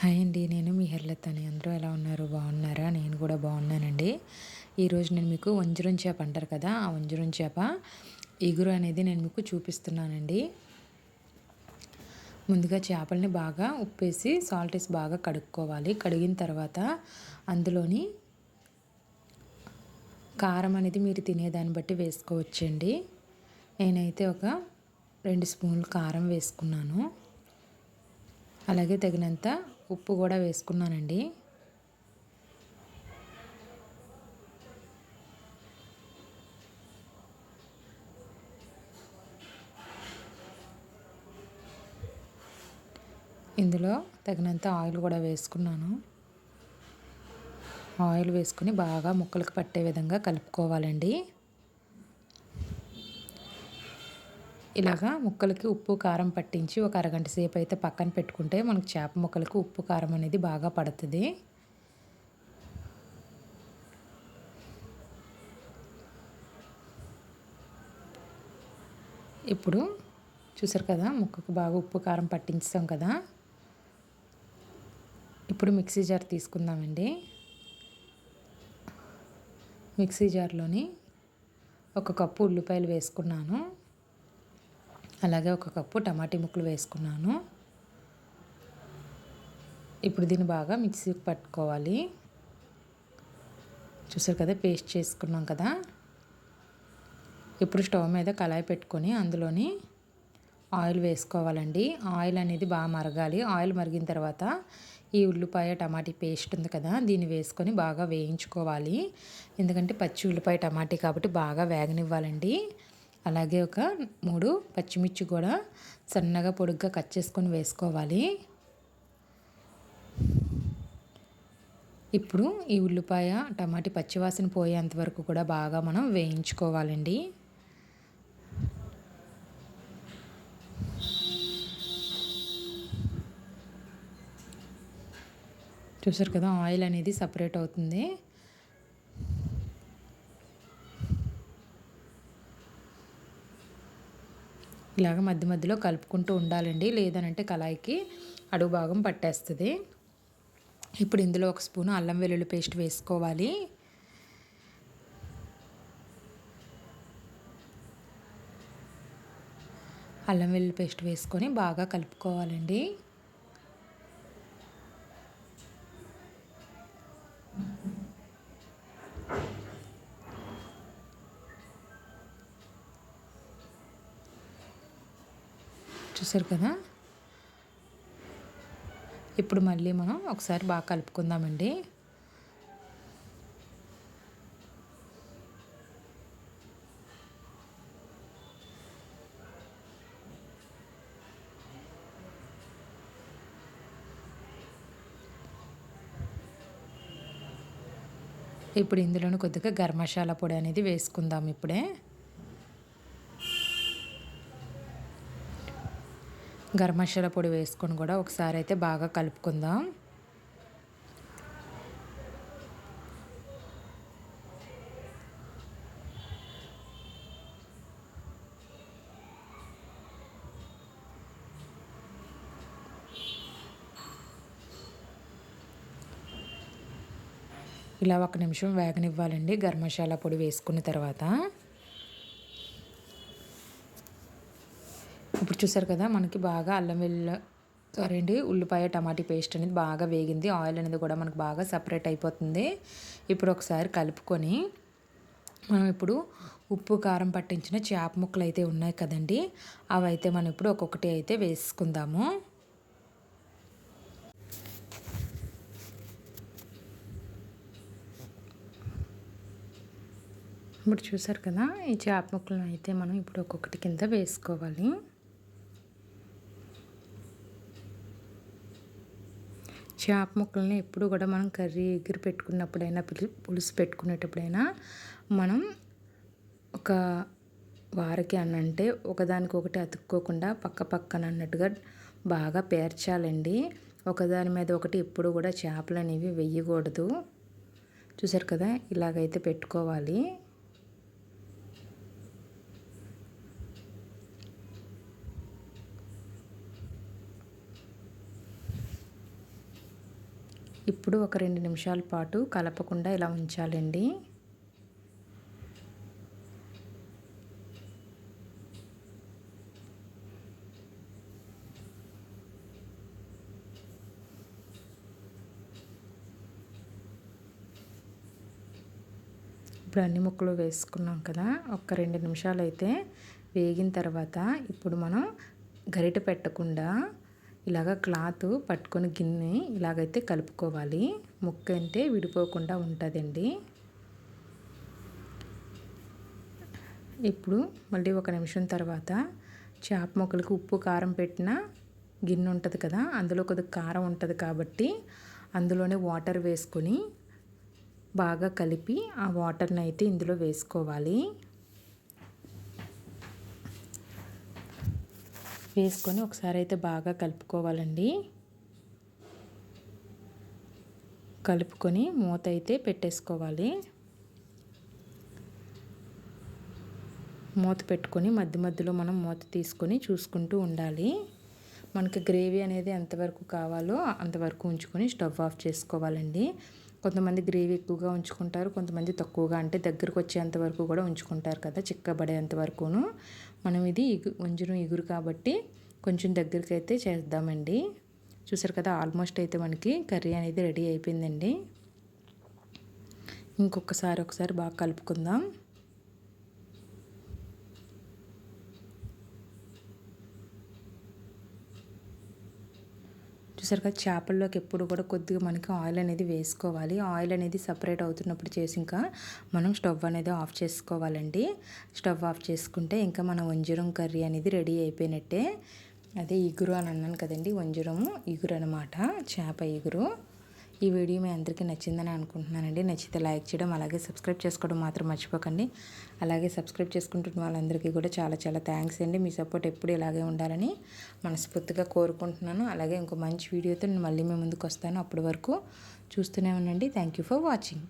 Hi అండి నేను మీ హెర్లెత్తని అందరూ ఎలా ఉన్నారు? బాగున్నారా? నేను కూడా బాగున్నానండి. ఈరోజు నేను మీకు వంజరం చేప అంటారు కదా ఆ వంజరం చేప ఎగురు అనేది నేను మీకు చూపిస్తున్నానండి. ముందుగా చేపల్ని బాగా ఉప్పేసి సాల్ట్ వేసి బాగా కడుక్కోవాలి. కడిగిన తర్వాత అందులోని కారం అనేది మీరు తినేదాన్ని బట్టి వేసుకోవచ్చండి. నేనైతే ఒక రెండు స్పూన్లు కారం వేసుకున్నాను. అలాగే తగినంత ఉప్పు కూడా వేసుకున్నానండి. ఇందులో తగినంత ఆయిల్ కూడా వేసుకున్నాను. ఆయిల్ వేసుకుని బాగా ముక్కలకు పట్టే విధంగా కలుపుకోవాలండి. ఇలాగా ముక్కలకి ఉప్పు కారం పట్టించి ఒక అరగంట సేపు అయితే పక్కన పెట్టుకుంటే మనకు చేప ముక్కలకి ఉప్పు కారం అనేది బాగా పడుతుంది. ఇప్పుడు చూసారు కదా ముక్కకు బాగా ఉప్పు కారం పట్టించాం కదా. ఇప్పుడు మిక్సీ జార్ తీసుకుందామండి. మిక్సీ జార్లోని ఒక కప్పు ఉల్లిపాయలు వేసుకున్నాను. అలాగే ఒక కప్పు టమాటీ ముక్కలు వేసుకున్నాను. ఇప్పుడు దీన్ని బాగా మిక్సీకి పట్టుకోవాలి. చూసారు కదా పేస్ట్ చేసుకున్నాం కదా. ఇప్పుడు స్టవ్ మీద కళాయి పెట్టుకొని అందులోని ఆయిల్ వేసుకోవాలండి. ఆయిల్ అనేది బాగా మరగాలి. ఆయిల్ మరిగిన తర్వాత ఈ ఉల్లిపాయ టమాటీ పేస్ట్ ఉంది కదా దీన్ని వేసుకొని బాగా వేయించుకోవాలి. ఎందుకంటే పచ్చి ఉల్లిపాయ టమాటీ కాబట్టి బాగా వేగనివ్వాలండి. అలాగే ఒక మూడు పచ్చిమిర్చి కూడా సన్నగా పొడుగ్గా కట్ చేసుకొని వేసుకోవాలి. ఇప్పుడు ఈ ఉల్లిపాయ టమాటి పచ్చివాసన పోయేంత వరకు కూడా బాగా మనం వేయించుకోవాలండి. చూసారు కదా ఆయిల్ అనేది సపరేట్ అవుతుంది. ఇలాగ మధ్య మధ్యలో కలుపుకుంటూ ఉండాలండి. లేదనంటే కళాయికి అడుగు భాగం పట్టేస్తుంది. ఇప్పుడు ఇందులో ఒక స్పూను అల్లం వెల్లుల్లి పేస్ట్ వేసుకోవాలి. అల్లం వెల్లుల్లి పేస్ట్ వేసుకొని బాగా కలుపుకోవాలండి. చూసారు కదా? ఇప్పుడు మళ్ళీ మనం ఒకసారి బాగా కలుపుకుందామండి. ఇప్పుడు ఇందులోనే కొద్దిగా గరం మసాలా పొడి అనేది వేసుకుందాం ఇప్పుడే. గరం మసాలా పొడి వేసుకొని కూడా ఒకసారి అయితే బాగా కలుపుకుందాం. ఇలా ఒక నిమిషం వేగనివ్వాలండి గరం మసాలా పొడి వేసుకున్న తర్వాత ఇప్పుడు చూసారు కదా మనకి బాగా అల్లం వెల్లు సారీ అండి ఉల్లిపాయ టమాటీ పేస్ట్ అనేది బాగా వేగింది. ఆయిల్ అనేది కూడా మనకు బాగా సపరేట్ అయిపోతుంది. ఇప్పుడు ఒకసారి కలుపుకొని మనం ఇప్పుడు ఉప్పు కారం పట్టించిన చేప ముక్కలు అయితే ఉన్నాయి కదండి. అవి అయితే మనం ఇప్పుడు ఒక్కొక్కటి అయితే వేసుకుందాము. ఇప్పుడు చూసారు కదా ఈ చేప ముక్కలను అయితే మనం ఇప్పుడు ఒక్కొక్కటి కింద వేసుకోవాలి. చేప ముక్కల్ని ఎప్పుడు కూడా మనం కర్రీ ఎగిరి పెట్టుకున్నప్పుడైనా పులుసు పెట్టుకునేటప్పుడైనా మనం ఒక వారికి ఒకదానికి ఒకదానికొకటి అతుక్కోకుండా పక్క పక్కన అన్నట్టుగా బాగా పేర్చాలండి. ఒకదాని మీద ఒకటి ఎప్పుడు కూడా చేపలు అనేవి వెయ్యకూడదు చూసారు కదా? ఇలాగైతే పెట్టుకోవాలి. ఇప్పుడు ఒక రెండు నిమిషాల పాటు కలపకుండా ఇలా ఉంచాలండి. ఇప్పుడు అన్ని ముక్కలు వేసుకున్నాం కదా ఒక రెండు నిమిషాలు అయితే వేగిన తర్వాత ఇప్పుడు మనం గరిట పెట్టకుండా ఇలాగ క్లాత్ పట్టుకొని గిన్నె ఇలాగైతే కలుపుకోవాలి. ముక్క అంటే విడిపోకుండా ఉంటుందండి. ఇప్పుడు మళ్ళీ ఒక నిమిషం తర్వాత చేప మొక్కలకు ఉప్పు కారం పెట్టిన గిన్నె ఉంటుంది కదా అందులో కొద్దిగా కారం ఉంటుంది కాబట్టి అందులోనే వాటర్ వేసుకొని బాగా కలిపి ఆ వాటర్ని అయితే ఇందులో వేసుకోవాలి. వేసుకొని ఒకసారి అయితే బాగా కలుపుకోవాలండి. కలుపుకొని మూత అయితే పెట్టేసుకోవాలి. మూత పెట్టుకొని మధ్య మధ్యలో మనం మూత తీసుకొని చూసుకుంటూ ఉండాలి. మనకి గ్రేవీ అనేది ఎంతవరకు కావాలో అంతవరకు ఉంచుకొని స్టవ్ ఆఫ్ చేసుకోవాలండి. కొంతమంది గ్రేవీ ఎక్కువగా ఉంచుకుంటారు కొంతమంది తక్కువగా. అంటే దగ్గరకు వచ్చేంత వరకు కూడా ఉంచుకుంటారు కదా చిక్కబడేంత వరకును. మనం ఇది ఇగు వంజరం ఇగురు కాబట్టి కొంచెం దగ్గరికి అయితే చేద్దామండి. చూసారు కదా ఆల్మోస్ట్ అయితే మనకి కర్రీ అనేది రెడీ అయిపోయిందండి. ఇంకొకసారి ఒకసారి బాగా కలుపుకుందాం. చూసారు కదా చేపల్లోకి ఎప్పుడు కూడా కొద్దిగా మనకి ఆయిల్ అనేది వేసుకోవాలి. ఆయిల్ అనేది సపరేట్ అవుతున్నప్పుడు చేసి ఇంకా మనం స్టవ్ అనేది ఆఫ్ చేసుకోవాలండి. స్టవ్ ఆఫ్ చేసుకుంటే ఇంకా మన వంజరం కర్రీ అనేది రెడీ అయిపోయినట్టే. అదే ఇగురు అని అన్నాను కదండి వంజరము ఇగురు అనమాట చేప ఇగురు. ఈ వీడియో మీ అందరికీ నచ్చిందని అనుకుంటున్నానండి. నచ్చితే లైక్ చేయడం అలాగే సబ్స్క్రైబ్ చేసుకోవడం మాత్రం మర్చిపోకండి. అలాగే సబ్స్క్రైబ్ చేసుకుంటున్న వాళ్ళందరికీ కూడా చాలా చాలా థ్యాంక్స్ అండి. మీ సపోర్ట్ ఎప్పుడు ఇలాగే ఉండాలని మనస్ఫూర్తిగా కోరుకుంటున్నాను. అలాగే ఇంకో మంచి వీడియోతో నేను మళ్ళీ మీ ముందుకు వస్తాను. అప్పటి వరకు చూస్తూనే ఉండండి. Thank you for watching